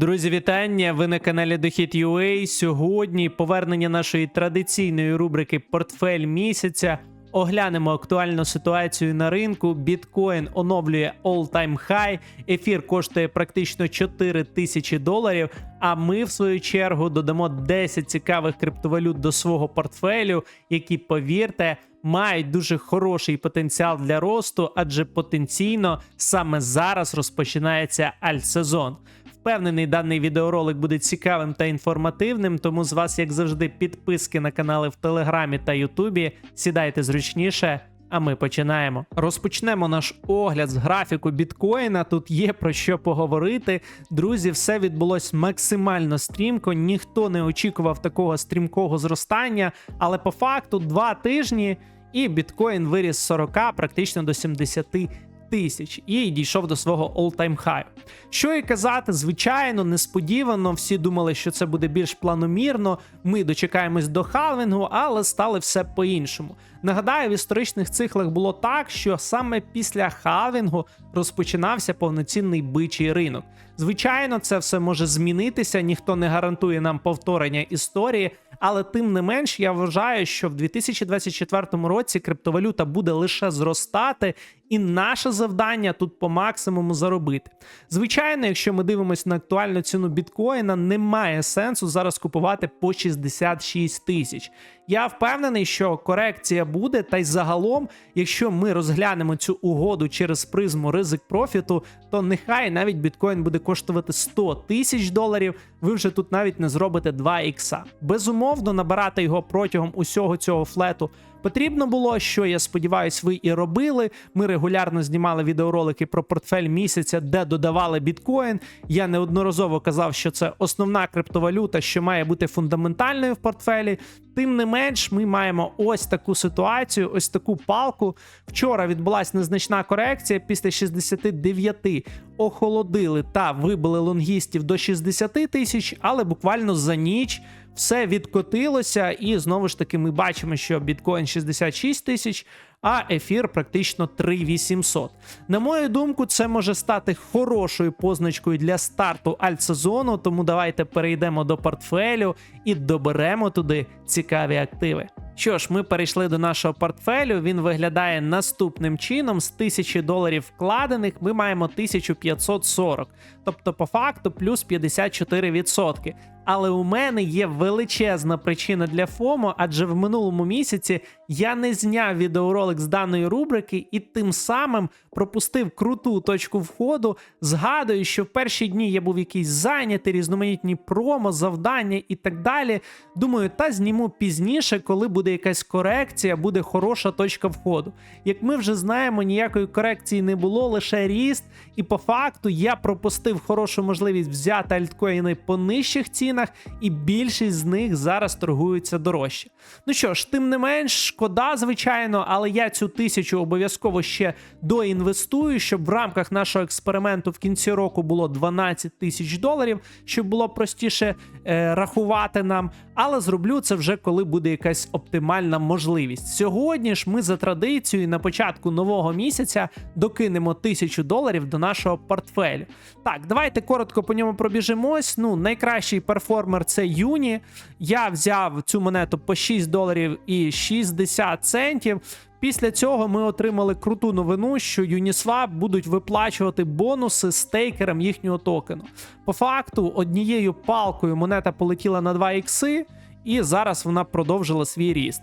Друзі, вітання! Ви на каналі Дохід UA. Сьогодні повернення нашої традиційної рубрики Портфель місяця. Оглянемо актуальну ситуацію на ринку. Біткоін оновлює all-time high, ефір коштує практично 4 тисячі доларів. А ми, в свою чергу, додамо 10 цікавих криптовалют до свого портфелю, які, повірте, мають дуже хороший потенціал для росту, адже потенційно саме зараз розпочинається альтсезон. Впевнений, даний відеоролик буде цікавим та інформативним, тому з вас, як завжди, підписки на канали в Телеграмі та Ютубі. Сідайте зручніше. А ми починаємо. Розпочнемо наш огляд з графіку біткоїна. Тут є про що поговорити. Друзі, все відбулось максимально стрімко. Ніхто не очікував такого стрімкого зростання, але по факту два тижні і біткоін виріс з 40 практично до 70 тисяч і дійшов до свого all-time high. Що і казати, звичайно, несподівано. Всі думали, що це буде більш планомірно. Ми дочекаємось до халвінгу, але стало все по-іншому. Нагадаю, в історичних циклах було так, що саме після халвінгу розпочинався повноцінний бичий ринок. Звичайно, це все може змінитися, ніхто не гарантує нам повторення історії. Але тим не менш, я вважаю, що в 2024 році криптовалюта буде лише зростати, і наше завдання тут по максимуму заробити. Звичайно, якщо ми дивимося на актуальну ціну біткоїна, немає сенсу зараз купувати по 66 тисяч. Я впевнений, що корекція буде, та й загалом, якщо ми розглянемо цю угоду через призму ризик профіту, то нехай навіть біткоін буде коштувати 100 тисяч доларів. Ви вже тут навіть не зробите 2 ікса. Безумовно, набирати його протягом усього цього флету потрібно було, що я сподіваюся, ви і робили. Ми регулярно знімали відеоролики про портфель місяця, де додавали біткоін. Я неодноразово казав, що це основна криптовалюта, що має бути фундаментальною в портфелі. Тим не менш, ми маємо ось таку ситуацію, ось таку палку. Вчора відбулася незначна корекція після 69 охолодили та вибили лонгістів до 60 тисяч, але буквально за ніч все відкотилося, і знову ж таки ми бачимо, що біткоін 66 тисяч, а ефір практично 3800. На мою думку, це може стати хорошою позначкою для старту альтсезону, тому давайте перейдемо до портфелю і доберемо туди цікаві активи. Що ж, ми перейшли до нашого портфелю. Він виглядає наступним чином: з 1000 доларів вкладених ми маємо 1540, тобто по факту плюс 54%. Але у мене є величезна причина для ФОМО, адже в минулому місяці я не зняв відеоролик з даної рубрики і тим самим пропустив круту точку входу. Згадую, що в перші дні я був якийсь зайнятий, різноманітні промо, завдання і так далі. Думаю, та зніму пізніше, коли буде якась корекція, буде хороша точка входу. Як ми вже знаємо, ніякої корекції не було, лише ріст. І по факту я пропустив хорошу можливість взяти альткоїни по нижчих цінах, і більшість з них зараз торгуються дорожче. Ну що ж, тим не менш, шкода, звичайно, але я цю тисячу обов'язково ще доінвестую, щоб в рамках нашого експерименту в кінці року було 12 тисяч доларів, щоб було простіше е, рахувати нам. Але зроблю це вже коли буде якась оптимальна можливість. Сьогодні ж ми за традицією на початку нового місяця докинемо тисячу доларів до нашого портфелю. Так, давайте коротко по ньому пробіжимось. Ну, найкращий перформер це Юні. Я взяв цю монету по 6 доларів і 60 центів. Після цього ми отримали круту новину, що Uniswap будуть виплачувати бонуси стейкерам їхнього токену. По факту, однією палкою монета полетіла на 2 ікси, і зараз вона продовжила свій ріст.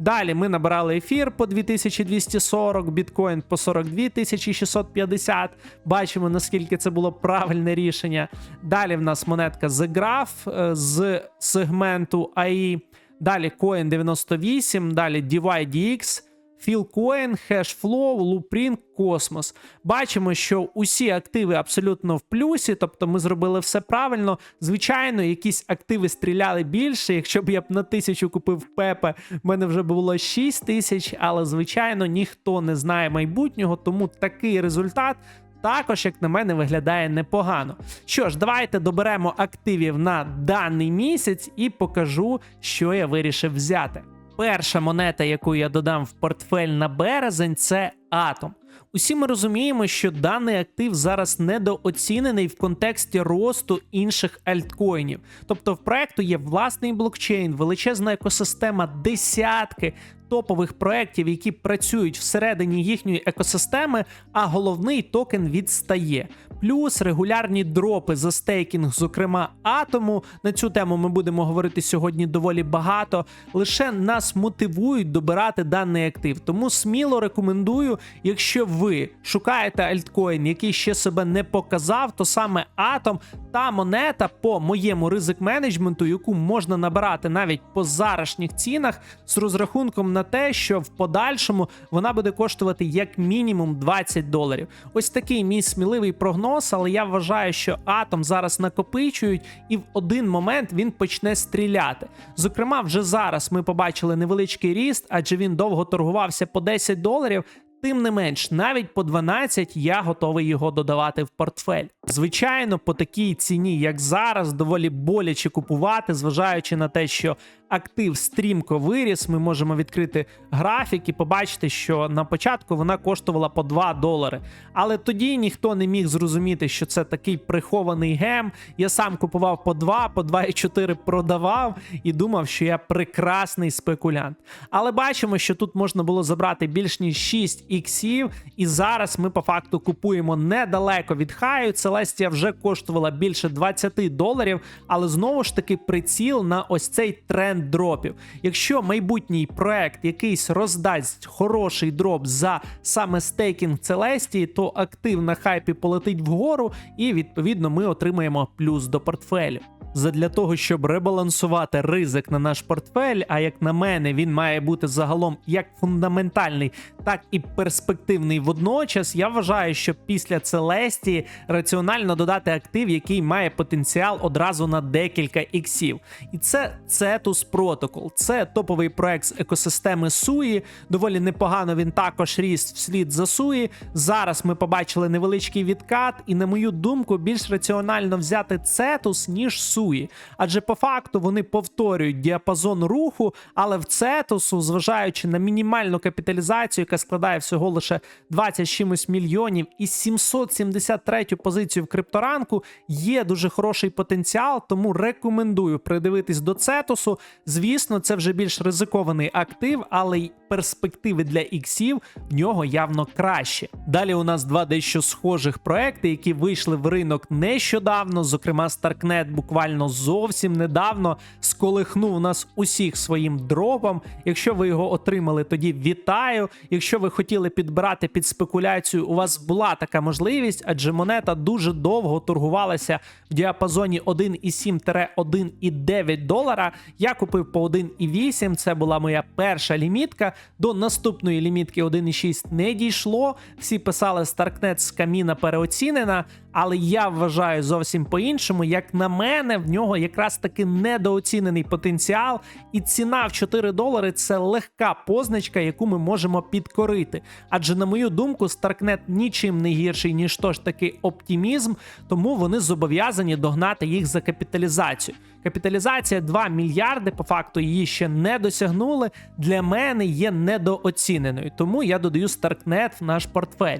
Далі ми набирали ефір по 2240, біткоін по 42 650. Бачимо, наскільки це було правильне рішення. Далі в нас монетка The Graph е, з сегменту AI. Далі Coin 98, далі DYDX, Філкоін, Hashflow, Loopring, Cosmos. Бачимо, що усі активи абсолютно в плюсі, тобто ми зробили все правильно. Звичайно, якісь активи стріляли більше. Якщо б я б на тисячу купив Пепе, в мене вже було 6 тисяч, але звичайно ніхто не знає майбутнього, тому такий результат. Також, як на мене, виглядає непогано. Що ж, давайте доберемо активів на даний місяць і покажу, що я вирішив взяти. Перша монета, яку я додам в портфель на березень, це Атом. Усі ми розуміємо, що даний актив зараз недооцінений в контексті росту інших альткоїнів. Тобто в проекту є власний блокчейн, величезна екосистема, десятки топових проєктів, які працюють всередині їхньої екосистеми, а головний токен відстає. Плюс регулярні дропи за стейкінг, зокрема атому. На цю тему ми будемо говорити сьогодні доволі багато. Лише нас мотивують добирати даний актив. Тому сміло рекомендую, якщо ви шукаєте альткоін, який ще себе не показав, то саме атом та монета по моєму ризик менеджменту, яку можна набирати навіть по зарашніх цінах, з розрахунком на те, що в подальшому вона буде коштувати як мінімум 20 доларів. Ось такий мій сміливий прогноз, але я вважаю, що атом зараз накопичують, і в один момент він почне стріляти. Зокрема, вже зараз ми побачили невеличкий ріст, адже він довго торгувався по 10 доларів. Тим не менш, навіть по 12 я готовий його додавати в портфель. Звичайно, по такій ціні, як зараз, доволі боляче купувати, зважаючи на те, що актив стрімко виріс. Ми можемо відкрити графік і побачити, що на початку вона коштувала по 2 долари. Але тоді ніхто не міг зрозуміти, що це такий прихований гем. Я сам купував по 2, по 2,4 продавав і думав, що я прекрасний спекулянт. Але бачимо, що тут можна було забрати більш ніж 6 іксів, і зараз ми по факту купуємо недалеко від хаю. Целестія вже коштувала більше 20 доларів, але знову ж таки приціл на ось цей тренд дропів. Якщо майбутній проект якийсь роздасть хороший дроп за саме стейкінг Целестії, то актив на хайпі полетить вгору, і відповідно ми отримаємо плюс до портфелю. Задля того, щоб ребалансувати ризик на наш портфель, а як на мене, він має бути загалом як фундаментальний, так і перспективний водночас. Я вважаю, що після Целестії раціонально додати актив, який має потенціал одразу на декілька іксів. І це Cetus Protocol. Це топовий проект з екосистеми Суї. Доволі непогано він також ріс вслід за Суї. Зараз ми побачили невеличкий відкат, і, на мою думку, більш раціонально взяти Cetus, ніж Суї. Адже по факту вони повторюють діапазон руху, але в Цетусу, зважаючи на мінімальну капіталізацію, яка складає всього лише 20 чимось мільйонів, і 773 позицію в крипторанку, є дуже хороший потенціал, тому рекомендую придивитись до Цетусу. Звісно, це вже більш ризикований актив, але й перспективи для іксів в нього явно краще. Далі у нас два дещо схожих проекти, які вийшли в ринок нещодавно. Зокрема, Starknet буквально зовсім недавно сколихнув нас усіх своїм дропом. Якщо ви його отримали, тоді вітаю. Якщо ви хотіли підбирати під спекуляцію, у вас була така можливість, адже монета дуже довго торгувалася в діапазоні 1,7-1,9 долара. Я купив по 1,8. Це була моя перша лімітка. До наступної лімітки 1,6 не дійшло. Всі писали Starknet з каміна переоцінена, але я вважаю зовсім по-іншому. Як на мене, в нього якраз таки недооцінений потенціал, і ціна в 4 долари це легка позначка, яку ми можемо підкорити. Адже, на мою думку, Starknet нічим не гірший, ніж то ж таки оптимізм, тому вони зобов'язані догнати їх за капіталізацію. Капіталізація 2 мільярди, по факту її ще не досягнули. Для мене є недооціненою, тому я додаю Starknet в наш портфель.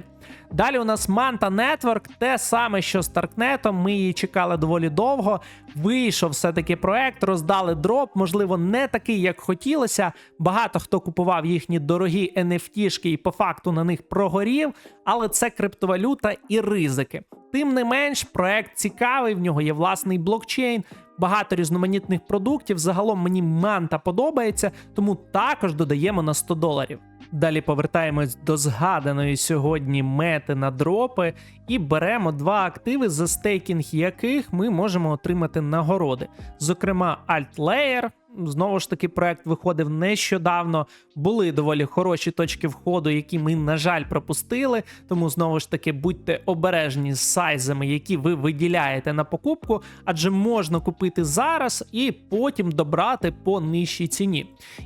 Далі у нас Manta Network, те саме, що з Starknet, Ми її чекали доволі довго. Вийшов все-таки проект, роздали дроп, можливо, не такий, як хотілося. Багато хто купував їхні дорогі NFT-шки і по факту на них прогорів, але це криптовалюта і ризики. Тим не менш, проект цікавий, в нього є власний блокчейн, багато різноманітних продуктів. Загалом мені манта подобається, тому також додаємо на 100 доларів. Далі повертаємось до згаданої сьогодні мети на дропи і беремо два активи, за стейкінг яких ми можемо отримати нагороди. Зокрема, AltLayer, Знову ж таки, проект виходив нещодавно. Були доволі хороші точки входу, які ми, на жаль, пропустили. Тому знову ж таки будьте обережні з сайзами, які ви виділяєте на покупку, адже можна купити зараз і потім добрати по нижчій ціні.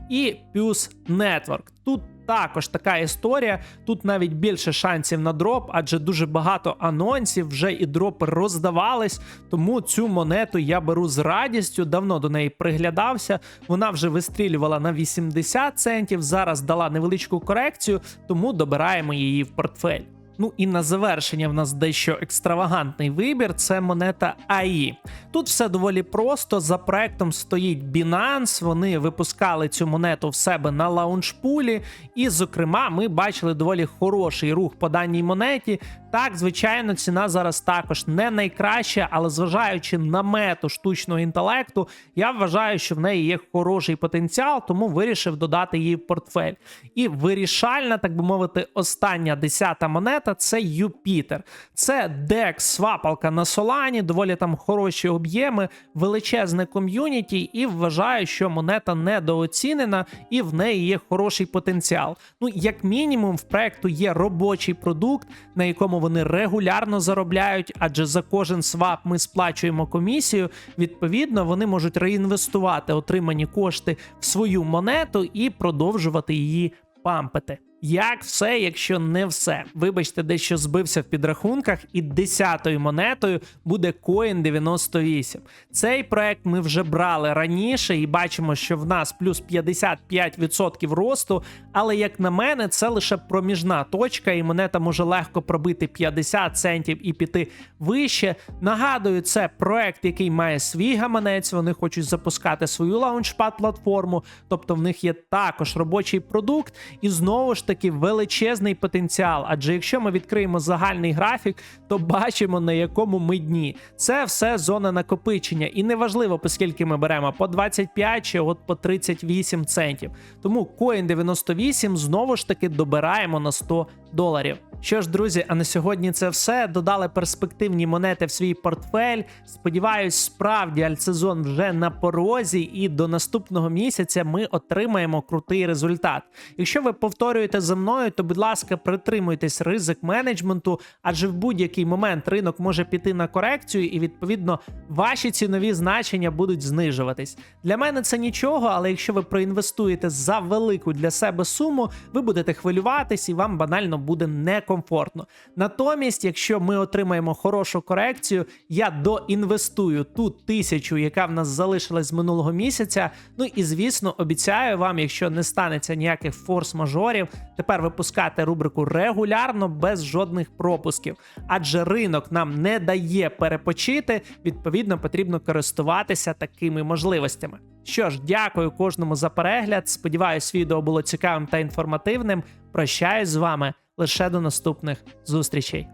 І плюс Network. Тут також така історія. Тут навіть більше шансів на дроп, адже дуже багато анонсів вже і дропи роздавались. Тому цю монету я беру з радістю. Давно до неї приглядався. Вона вже вистрілювала на 80 центів. Зараз дала невеличку корекцію, тому добираємо її в портфель. Ну і на завершення в нас дещо екстравагантний вибір це монета АІ. Тут все доволі просто. За проектом стоїть Binance. Вони випускали цю монету в себе на лаунчпулі. І, зокрема, ми бачили доволі хороший рух по даній монеті. Так, звичайно, ціна зараз також не найкраща, але зважаючи на мету штучного інтелекту, я вважаю, що в неї є хороший потенціал, тому вирішив додати її в портфель. І вирішальна, так би мовити, остання десята монета це Юпітер. Це DEX свапалка на Солані, доволі там хороші об'єми, величезне ком'юніті, і вважаю, що монета недооцінена і в неї є хороший потенціал. Ну, як мінімум, в проекту є робочий продукт, на якому вони регулярно заробляють, адже за кожен свап ми сплачуємо комісію. Відповідно, вони можуть реінвестувати отримані кошти в свою монету і продовжувати її пампити. Як все, якщо не все. Вибачте, дещо збився в підрахунках, і десятою монетою буде Coin 98. Цей проект ми вже брали раніше і бачимо, що в нас плюс 55% росту. Але як на мене, це лише проміжна точка, і монета може легко пробити 50 центів і піти вище. Нагадую, це проект, який має свій гаманець. Вони хочуть запускати свою лаунчпад платформу, тобто в них є також робочий продукт, і знову ж таки величезний потенціал. Адже якщо ми відкриємо загальний графік, то бачимо на якому ми дні. Це все зона накопичення, і неважливо, поскільки ми беремо по 25 чи от по 38 центів. Тому Coin 98 знову ж таки добираємо на 100 доларів. Що ж, друзі, а на сьогодні це все. Додали перспективні монети в свій портфель. Сподіваюсь, справді альтсезон вже на порозі, і до наступного місяця ми отримаємо крутий результат. Якщо ви повторюєте за мною, то будь ласка, притримуйтесь ризик менеджменту, адже в будь-який момент ринок може піти на корекцію, і відповідно ваші цінові значення будуть знижуватись. Для мене це нічого, але якщо ви проінвестуєте за велику для себе суму, ви будете хвилюватись і вам банально буде некомфортно. Натомість, якщо ми отримаємо хорошу корекцію, я доінвестую ту тисячу, яка в нас залишилась з минулого місяця. Ну і звісно, обіцяю вам, якщо не станеться ніяких форс-мажорів, тепер випускати рубрику регулярно без жодних пропусків. Адже ринок нам не дає перепочити, відповідно, потрібно користуватися такими можливостями. Що ж, дякую кожному за перегляд. Сподіваюсь, відео було цікавим та інформативним. Прощаюсь з вами лише до наступних зустрічей.